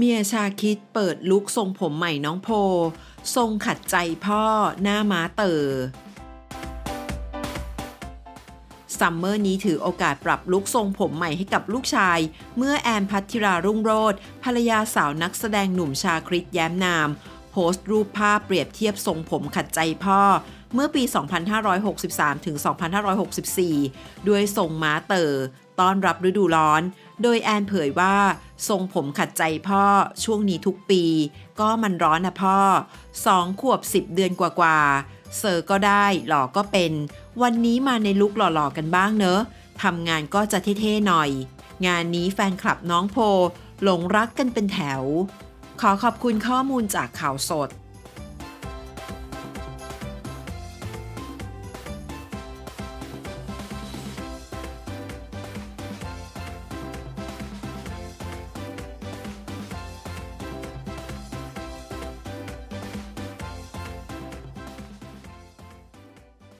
เมียชาคิดเปิดลุกทรงผมใหม่น้องโพ ทรงขัดใจพ่อหน้าม้าเตอซัมเมอร์นี้ถือโอกาสปรับลุกทรงผมใหม่ให้กับลูกชาย เมื่อแอนพัทธิรารุ่งโรธภรรยาสาวนักแสดงหนุ่มชาคริตแย้มนาม โพสต์รูปภาพเปรียบเทียบทรงผมขัดใจพ่อ เมื่อปี 2563 ถึง 2564 ด้วยทรงม้าเต๋อต้อนรับฤดูร้อน โดยแอนเผยว่า ทรงผมขัดใจพ่อช่วงนี้ทุกปี ก็มันร้อนนะพ่อ2ขวบ10เดือนกว่าๆเซอร์ก็ได้หล่อก็เป็น วันนี้มาในลุคหล่อๆกันบ้างเนอะทำงานก็จะเท่ๆหน่อย งานนี้แฟนคลับน้องโพหลงรักกันเป็นแถว ขอขอบคุณข้อมูลจากข่าวสด